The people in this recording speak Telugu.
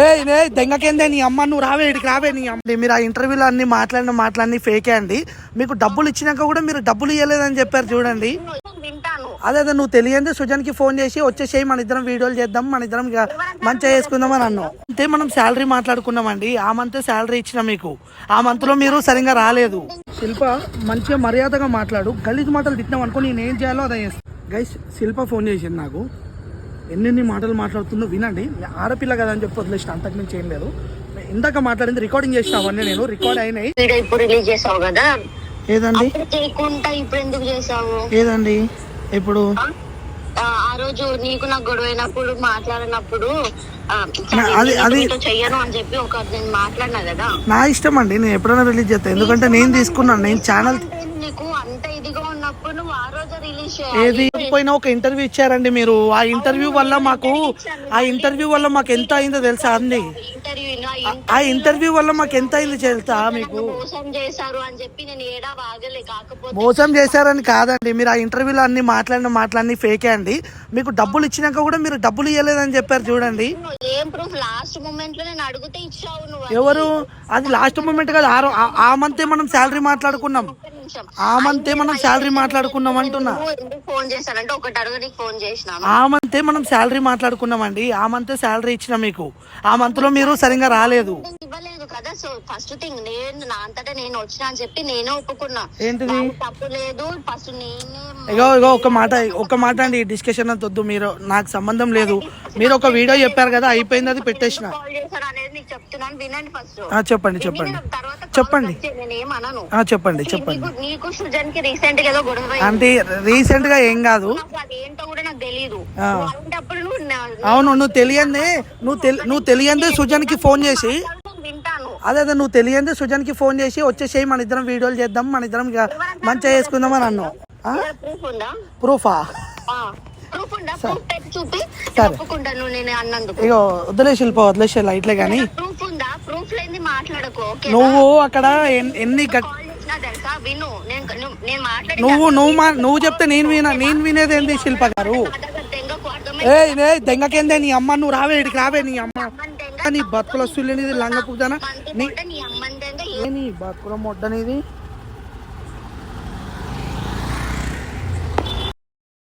ఏ దెంగకేందే నీ అమ్మ నువ్వు రావే ఇడికి రావే నీ అమ్మ. మీరు ఆ ఇంటర్వ్యూలో అన్ని మాట్లాడిన మాటలన్నీ ఫేకే అండి. మీకు డబ్బులు ఇచ్చినాక కూడా మీరు డబ్బులు ఇవ్వలేదని చెప్పారు చూడండి. అదే అదే నువ్వు తెలియంది సుజన్కి ఫోన్ చేసి వచ్చేసేయి మన ఇద్దరం వీడియోలు చేద్దాం మన ఇద్దరం మంచిగా చేసుకుందాం అని అన్నావు. అంతే మనం శాలరీ మాట్లాడుకున్నామండి. ఆ మంత్ శాలరీ ఇచ్చిన మీకు. ఆ మంత్లో మీరు సరిగా రాలేదు. శిల్ప మంచిగా మర్యాదగా మాట్లాడు. గలీజ్ మాటలు తిట్టినాం అనుకో నేను ఏం చేయాలో అదే చేస్తాను గైస్ శిల్ప ఫోన్ చేసింది నాకు. ఎన్నెన్ని మాటలు మాట్లాడుతుందో వినండి. ఆడపిల్ల కదా అని చెప్పి వదిలేసిన అంతకు మించి ఏం లేదు. ఇందాక మాట్లాడింది రికార్డింగ్ చేసిన అవన్నీ నేను రికార్డ్ అయినాయి. ఇప్పుడు రిలీజ్ చేసావు కదా? ఏదండి? ఇప్పుడు ఎందుకు చేసావు? ఏదండి? ఇప్పుడు? ఆ, రోజు నీకు నాకు గొడవ అయినప్పుడు మాట్లాడినప్పుడు అది- అది- చెయ్యను అని చెప్పి ఒక నేను మాట్లాడినా కదా? నా ఇష్టం అండి నేను ఎప్పుడైనా రిలీజ్ చేస్తాను ఎందుకంటే నేను తీసుకున్నాను నేను ఛానల్ నీకు అంత ఇదిగా ఉన్నప్పుడు నువ్వు ఆ రోజు రిలీజ్ ఏది? పోయినా ఒక ఇంటర్వ్యూ ఇచ్చారండి మీరు. ఆ ఇంటర్వ్యూ వల్ల మాకు ఆ ఇంటర్వ్యూ వల్ల మాకు ఎంత అయిందో తెలుసా అండి? ఇంటర్వ్యూ ఆ ఇంటర్వ్యూ వల్ల మాకు ఎంత అయింది తెలుసా మీకు? మోసం చేశారని కాదండి. మీరు ఆ ఇంటర్వ్యూలో అన్ని మాట్లాడిన మాటలన్నీ ఫేకే అండి. మీకు డబ్బులు ఇచ్చినాక కూడా మీరు డబ్బులు ఇవ్వలేదని చెప్పారు చూడండి. ఏం ప్రూఫ్ లాస్ట్ మూమెంట్లో నేను అడిగితే ఇచ్చావు నువ్వు ఎవరు? అది లాస్ట్ మూమెంట్ కాదు. ఆ రో- ఆ- మంతే మనం శాలరీ మాట్లాడుకున్నాం. ఆ మంతే మనం శాలరీ మాట్లాడుకున్నాం అంటున్నా. ఫోన్ చేశానంటే ఒకటి అడగడానికి ఫోన్ చేసినాను ఆ మంతే మనం శాలరీ మాట్లాడుకున్నామండి. ఆ మంతే శాలరీ ఇచ్చిన మీకు. ఆ మంత్లో మీరు సరిగా రాలేదు. కదా. సో ఫస్ట్ థింగ్ నేను నా అంతటా నేను వచ్చినా అని చెప్పి నేనే ఒప్పుకున్నా. ఏంటిది? తప్పు లేదు. ఫస్ట్ నేనే ఇగో ఇగో ఒక మాట ఒక మాట అండి డిస్కషన్ అంత వద్దు. మీరు నాకు సంబంధం లేదు. మీరు ఒక వీడియో చెప్పారు కదా అయిపోయింది అది పెట్టేసిన. కాల్ చేశాను అనేది నీకు చెప్తున్నాను. వినండి ఫస్ట్ ఆ, చెప్పండి చెప్పండి. తర్వాత call చెప్పండి. చేయి, నేను ఏమనను ఆ, చెప్పండి చెప్పండి. నీకు నీకు సృజన్కి రీసెంట్గా ఏదో గొడవ అయింది. అంటే రీసెంట్గా ఏం కాదు. నాకు కూడా నాకు ఆ. నువ్వు అలాంటప్పుడు నువ్వు నా- అవును నువ్వు తెలియందే నువ్వు తెలి నువ్వు తెలియందే సుజన్కి ఫోన్ చేసి. అదే అదే నువ్వు తెలియందే సుజన్కి ఫోన్ చేసి వచ్చేసేయి మన ఇద్దరం వీడియోలు చేద్దాం మన ఇద్దరం మంచిగా చేసుకుందాం అని అన్నావు. ప్రూఫ్ ఇగో వదిలే శిల్ప వదిలేసే లైట్లే కానీ నువ్వు అక్కడ ఎన్- ఎన్ని నువ్వు- నువ్వు నువ్వు చెప్తే నేను వినా నేను వినేది ఏంది శిల్ప గారు? తెంగకు ఏ నే దెంగకేందే నీ అమ్మ నువ్వు రావే ఇడికి రావే నీ అమ్మ. నీ బతుకుల వస్తువులు లంగ పుగ్దానా నీ నీ అమ్మని తెంగ ఏ నీ బతుకుల మొడ్డనిది